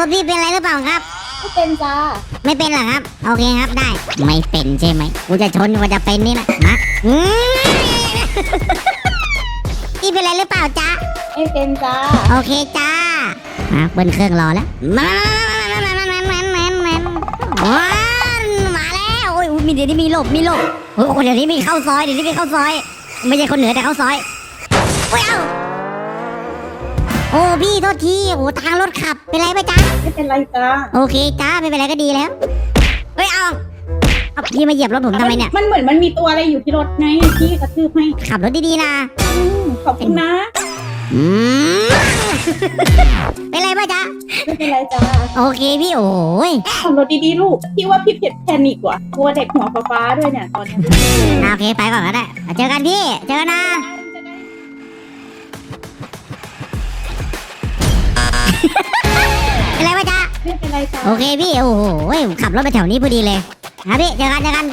ว่าพี่เป็นอะไรหรือเปล่าครับ ไม่เป็นจ้าไม่เป็นหรอครับ โอเคครับได้ ไม่เป็นใช่ไหมกูจะชนกูจะเป็นนี่แหละมาพี่เป็นอะไรหรือเปล่าจ้าไม่เป็นจ้าโอเคจ้าอะเปิดเครื่องรอแล้วมามาแล้วโอ้ยมีเดี๋ยวนี้มีหลบมีหลบโอ้ยคนเดี๋ยวนี้มีเข้าซอยเดี๋ยวนี้มีเข้าซอย ไม่ใช่คนเหนือแต่เข้าซอยโอ้ยเอ้า โอ้พี่โทษทีโอ้ทางรถขับเป็นไรไหมจ๊ะไม่เป็นไรจ้าโอเคจ้าไม่เป็นไรก็ดีแล้วเฮ้ยเอาเอาพี่มาเหยียบรถผมทำไมเนี่ยมันเหมือนมันมีตัวอะไรอยู่ที่รถไงพี่กระทืบให้ขับรถดีๆนะอืมขอบคุณนะ อืมเป็นไรป่ะจ๊ะไม่เป็นไรจ้าโอเคพี่โอ้ยขับรถดีๆลูกพี่ว่าพี่เผ็ดแพนิกว่ะกลัวเด็กหัวฟ้าๆด้วยเนี่ยตอนเนี้ย อะโอเคไปก่อนก็ได้เจอกันพี่เจอกันนะ โอเคพี่ โอ้โหขับรถมาแถวนี้พอดีเลยนะพี่เจอกันเจอกัน